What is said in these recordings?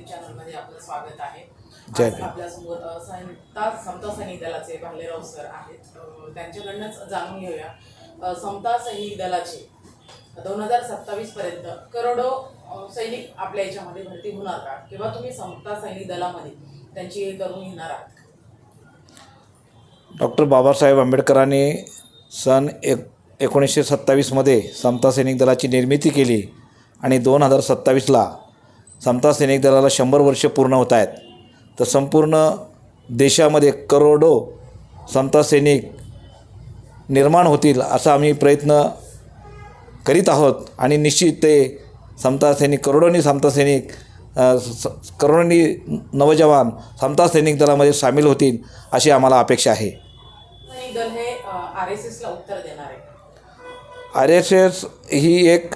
News चॅनलमध्ये आपलं स्वागत आहे. आज. आपल्यासमोर समता समता सैनिक दलाचे भालेराव सर आहेत. त्यांच्याकडनंच जाणून घेऊया. समता सैनिक दलाचे दोन हजार सत्तावीस पर्यंत करोडो सैनिक आपल्या याच्यामध्ये भरती होणार का? किंवा तुम्ही समता सैनिक दलामध्ये त्यांची हे करून घेणार आहात? डॉक्टर बाबासाहेब आंबेडकरांनी सन एक एकोणीसशे सत्तावीसमध्ये समता सैनिक दलाची निर्मिती केली आणि दोन हजार सत्तावीसला समता सैनिक दलाला शंभर वर्ष पूर्ण होत आहेत. तर संपूर्ण देशामध्ये करोडो समता सैनिक निर्माण होतील असा आम्ही प्रयत्न करीत आहोत. आणि निश्चित ते समता सैनिक करोडोनी समता सैनिक करोडोनी नवजवान समता सैनिक दलामध्ये सामील होतील अशी आम्हाला अपेक्षा हे आहे? आर एस एस ही एक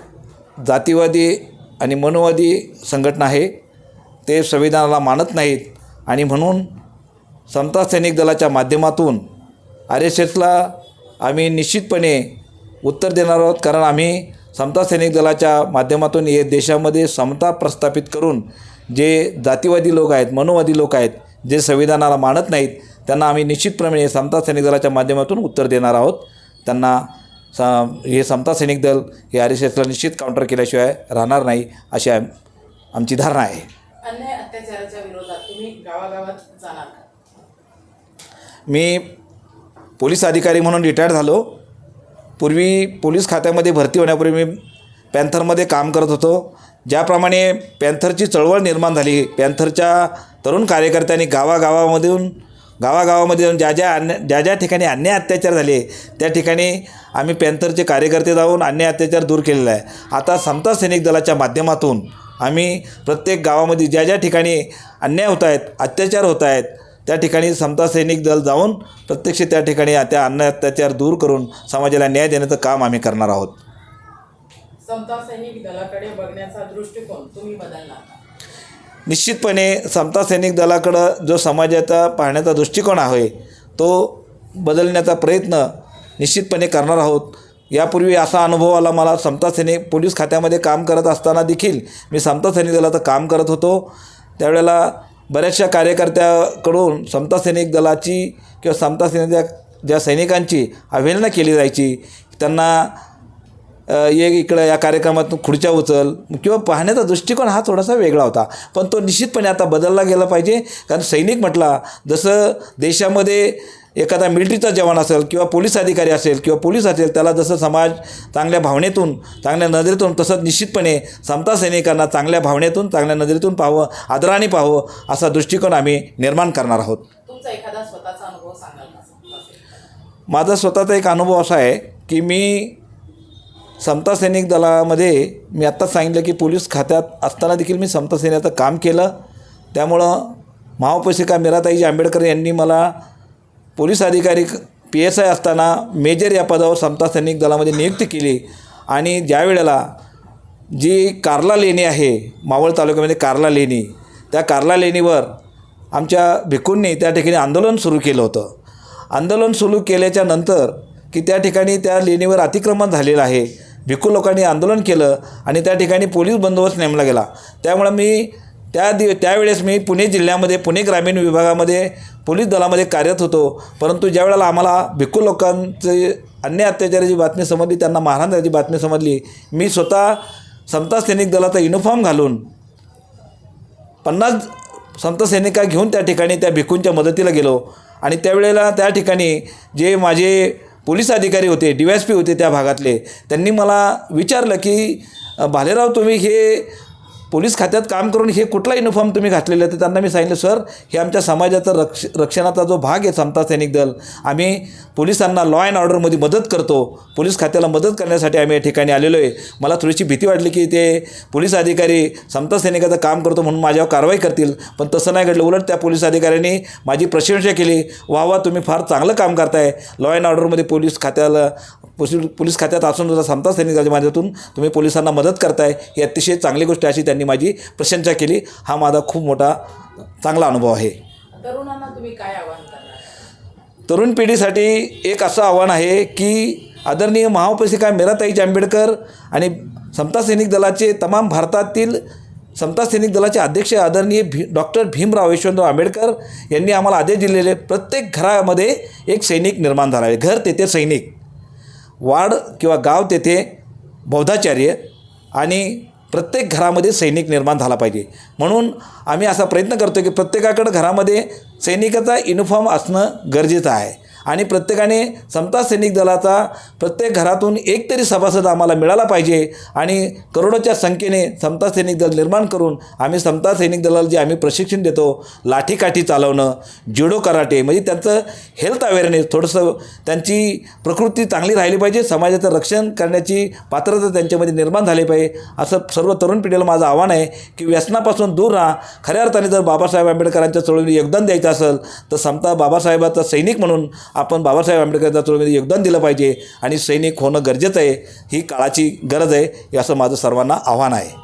जातीवादी आणि मनोवादी संघटना आहे. ते संविधानाला मानत नाहीत. आणि म्हणून समता सैनिक दलाच्या माध्यमातून आर एस एसला आम्ही निश्चितपणे उत्तर देणार आहोत. कारण आम्ही समता सैनिक दलाच्या माध्यमातून हे देशामध्ये समता प्रस्थापित करून जे जातीवादी लोक आहेत मनोवादी लोक आहेत जे संविधानाला मानत नाहीत त्यांना आम्ही निश्चितप्रमाणे समता सैनिक दलाच्या माध्यमातून उत्तर देणार आहोत. त्यांना स हे समता सैनिक दल हे आर एस एसला निश्चित काउंटर केल्याशिवाय राहणार नाही अशी आम आमची धारणा आहे. अन्याय अत्याचाराच्या विरोधात तुम्ही गावागावात जाणार का? मी पोलीस अधिकारी म्हणून रिटायर्ड झालो. पूर्वी पोलीस खात्यामध्ये भरती होण्यापूर्वी मी पॅन्थरमध्ये काम करत होतो. ज्याप्रमाणे पॅन्थरची चळवळ निर्माण झाली पॅन्थरच्या तरुण कार्यकर्त्यांनी गावागावामधून गावागावामध्ये जाऊन ज्या ज्या अन्य ज्या ज्या ठिकाणी अन्याय अत्याचार झाले त्या ठिकाणी आम्ही पॅन्थरचे कार्यकर्ते जाऊन अन्याय अत्याचार दूर केलेला आहे. आता समता सैनिक दलाच्या माध्यमातून आम्ही प्रत्येक गावामध्ये ज्या ज्या ठिकाणी अन्याय होत आहेत अत्याचार होत आहेत त्या ठिकाणी समता सैनिक दल जाऊन प्रत्यक्ष त्या ठिकाणी त्या अन्याय अत्याचार दूर करून समाजाला न्याय देण्याचं काम आम्ही करणार आहोत. समता सैनिक दलाकडे बघण्याचा दृष्टिकोन तुम्ही बदलला निश्चितपणे समता सैनिक दलाकडं जो समाजाचा पाहण्याचा दृष्टिकोन आहे तो बदलण्याचा प्रयत्न निश्चितपणे करणार आहोत. यापूर्वी असा अनुभव आला मला. समता सैनिक पोलीस खात्यामध्ये काम करत असताना देखील मी समता सैनिक दलाचं काम करत होतो. त्यावेळेला बऱ्याचशा कार्यकर्त्याकडून समता सैनिक दलाची किंवा समता सैनिक ज्या सैनिकांची अवहेलना केली जायची त्यांना ये इकडं या कार्यक्रमातून खुर्च्या उचल किंवा पाहण्याचा दृष्टिकोन हा थोडासा वेगळा होता. पण तो निश्चितपणे आता बदलला गेला पाहिजे. कारण सैनिक म्हटला जसं देशामध्ये एखादा मिलिटरीचा जवान असेल किंवा पोलीस अधिकारी असेल किंवा पोलीस असेल त्याला जसं समाज चांगल्या भावनेतून चांगल्या नजरेतून तसंच निश्चितपणे समता सैनिकांना चांगल्या भावनेतून चांगल्या नजरेतून पाहावं आदराने पाहावं असा दृष्टिकोन आम्ही निर्माण करणार आहोत. माझा स्वतःचा एक अनुभव असा आहे की मी समता सैनिक दलामध्ये मी आत्ताच सांगितलं की पोलीस खात्यात असताना देखील मी समता सैनिकाचं काम केलं. त्यामुळं महाउपशिका मीराताई आंबेडकर यांनी मला पोलीस अधिकारी पी एस आय असताना मेजर या पदावर समता सैनिक दलामध्ये नियुक्ती केली. आणि ज्या वेळेला जी कार्ला लेणी आहे मावळ तालुक्यामध्ये कार्ला लेणी त्या कार्ला लेणीवर आमच्या भिकूंनी त्या ठिकाणी आंदोलन सुरू केलं होतं. आंदोलन सुरू केल्याच्यानंतर की त्या ठिकाणी त्या लेणीवर अतिक्रमण झालेलं आहे. भिक्खू लोकांनी आंदोलन केलं आणि त्या ठिकाणी पोलीस बंदोबस्त नेमला गेला. त्यामुळं मी त्या दि त्यावेळेस मी पुणे जिल्ह्यामध्ये पुणे ग्रामीण विभागामध्ये पोलीस दलामध्ये कार्यरत होतो. परंतु ज्या वेळेला आम्हाला भिक्खू लोकांचे अन्य अत्याचाराची बातमी समजली त्यांना मारहाण झाल्याची बातमी समजली मी स्वतः समता सैनिक दलाचा युनिफॉर्म घालून पन्नास संत सैनिका घेऊन त्या ठिकाणी त्या भिकूंच्या मदतीला गेलो. आणि त्यावेळेला त्या ठिकाणी जे माझे पोलीस अधिकारी होते डी वाय एस पी होते त्या भागातले त्यांनी मला विचारलं की भालेराव तुम्ही हे पोलीस खात्यात काम करून हे कुठला युनिफॉर्म तुम्ही घातलेलं तर त्यांना मी सांगितलं सर हे आमच्या समाजाचा रक्ष रक्षणाचा जो भाग आहे समता सैनिक दल आम्ही पोलिसांना लॉ अँड ऑर्डरमध्ये मदत करतो. पोलीस खात्याला मदत करण्यासाठी आम्ही या ठिकाणी आलेलो आहे. मला थोडीशी भीती वाटली की ते पोलीस अधिकारी समता सैनिकाचं काम करतो म्हणून माझ्यावर कारवाई करतील. पण तसं नाही घडलं. उलट त्या पोलीस अधिकाऱ्यांनी माझी प्रशंसा केली. वा वा तुम्ही फार चांगलं काम करताय. लॉ अँड ऑर्डरमध्ये पोलीस खात्याला पोलीस पोलीस खात्यात असून सुद्धा समता सैनिकाच्या माध्यमातून तुम्ही पोलिसांना मदत करताय. ही अतिशय चांगली गोष्ट अशी त्यांनी माझी प्रशंसा केली. हा माझा खूप मोठा चांगला अनुभव आहे. तरुणांना तुम्ही काय आवाहन करणार? तरुण पिढीसाठी एक असं आव्हान आहे की आदरणीय महाउपशिका मीराताई आंबेडकर आणि समता सैनिक दलाचे तमाम भारतातील समता सैनिक दलाचे अध्यक्ष आदरणीय भी डॉक्टर भीमराव यशवंतराव आंबेडकर यांनी आम्हाला आदेश दिलेले. प्रत्येक घरामध्ये एक सैनिक निर्माण झाला आहे घर तेथे सैनिक वाड किंवा गाव तेथे बौद्धाचार्य आणि प्रत्येक घरामध्ये सैनिक निर्माण झाला पाहिजे. म्हणून आम्ही असा प्रयत्न करतो की प्रत्येकाकडं घरामध्ये सैनिकाचा युनिफॉर्म असणं गरजेचं आहे. आणि प्रत्येकाने समता सैनिक दलाचा प्रत्येक घरातून एक तरी सभासद आम्हाला मिळाला पाहिजे आणि करोडोच्या संख्येने समता सैनिक दल निर्माण करून आम्ही समता सैनिक दलाला जे आम्ही प्रशिक्षण देतो लाठीकाठी चालवणं जुडो कराटे म्हणजे त्यांचं हेल्थ अवेअरनेस थोडंसं त्यांची प्रकृती चांगली राहिली पाहिजे समाजाचं रक्षण करण्याची पात्रता त्यांच्यामध्ये निर्माण झाली पाहिजे असं सर्व तरुण पिढीला माझं आव्हान आहे की व्यसनापासून दूर राहा. खऱ्या अर्थाने जर बाबासाहेब आंबेडकरांच्या चळवळीला योगदान द्यायचं असेल तर समता बाबासाहेबाचा सैनिक म्हणून आपण बाबासाहेब आंबेडकरांच्या चळवळीमध्ये योगदान दिलं पाहिजे आणि सैनिक होणं गरजेचं आहे ही काळाची गरज आहे हे असं माझं सर्वांना आव्हान आहे.